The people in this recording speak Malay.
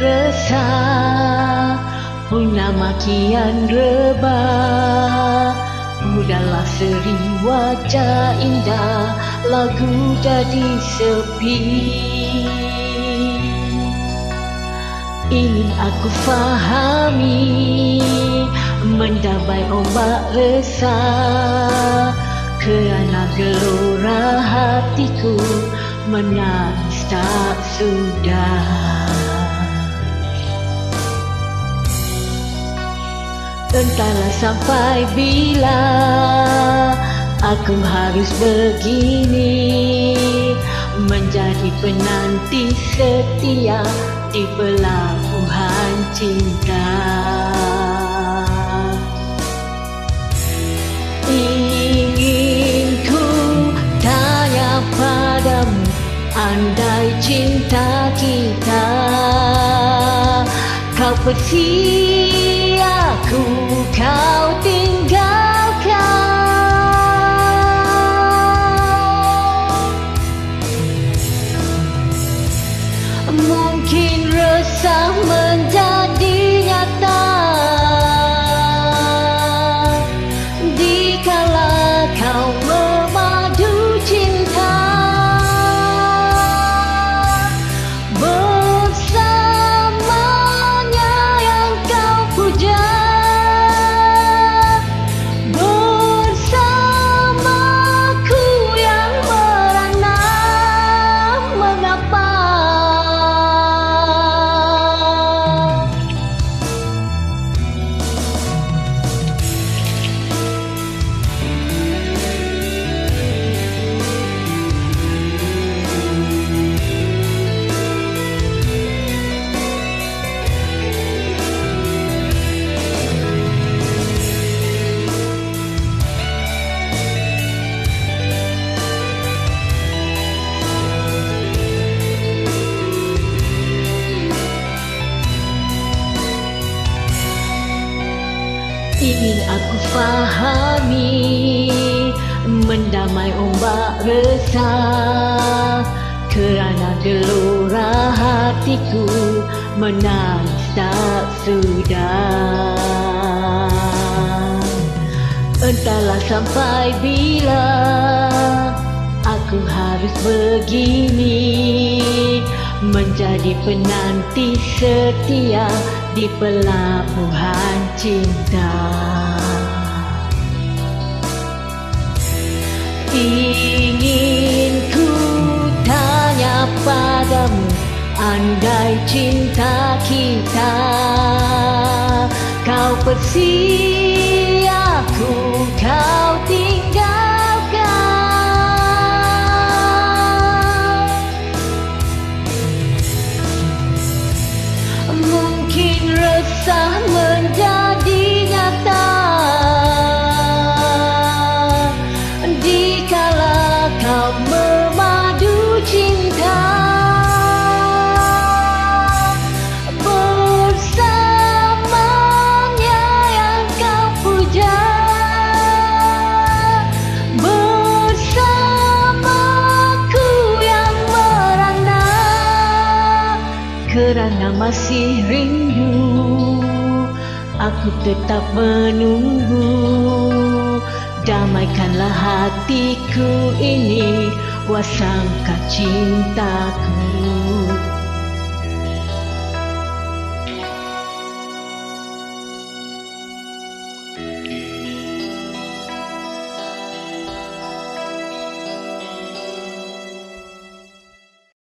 resah Purnama kian rebah Udahlah seri wajah indah Lagu jadi sepi. Ingin aku fahami Mendabai ombak resah Kerana gelora hatiku Menangis tak sudah. Entahlah sampai bila Aku harus begini Menjadi penanti setia Di pelabuhan cinta? Ingin ku tanya padamu Andai cinta kita Kau pergi aku kau tinggalkan Mungkin resah menjadi nyata Dikala kau Aku fahami Mendamai ombak resah. Kerana gelora hatiku Menangis tak sudah Entahlah sampai bila Aku harus begini Menjadi penanti setia Di pelabuhan cinta Ingin ku tanya padamu Andai cinta kita Kau pergi Kerana masih rindu Aku tetap menunggu. Damaikanlah hatiku ini Wasangka cintaku